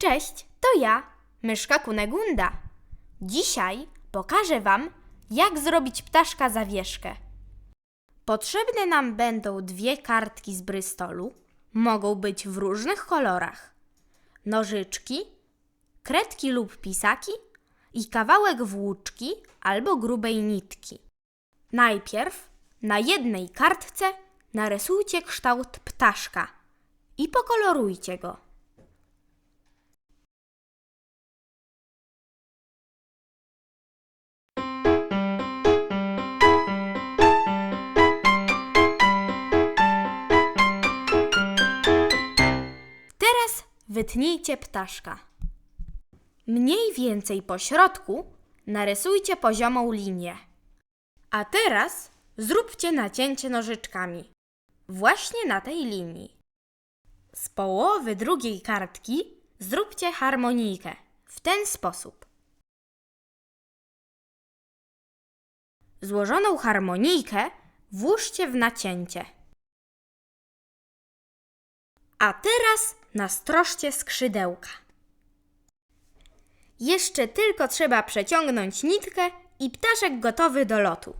Cześć, to ja, myszka Kunegunda. Dzisiaj pokażę Wam, jak zrobić ptaszka zawieszkę. Potrzebne nam będą dwie kartki z Brystolu. Mogą być w różnych kolorach. Nożyczki, kredki lub pisaki i kawałek włóczki albo grubej nitki. Najpierw na jednej kartce narysujcie kształt ptaszka i pokolorujcie go. Wytnijcie ptaszka. Mniej więcej po środku narysujcie poziomą linię. A teraz zróbcie nacięcie nożyczkami. Właśnie na tej linii. Z połowy drugiej kartki zróbcie harmonijkę w ten sposób. Złożoną harmonijkę włóżcie w nacięcie. A teraz nastrożcie skrzydełka. Jeszcze tylko trzeba przeciągnąć nitkę i ptaszek gotowy do lotu.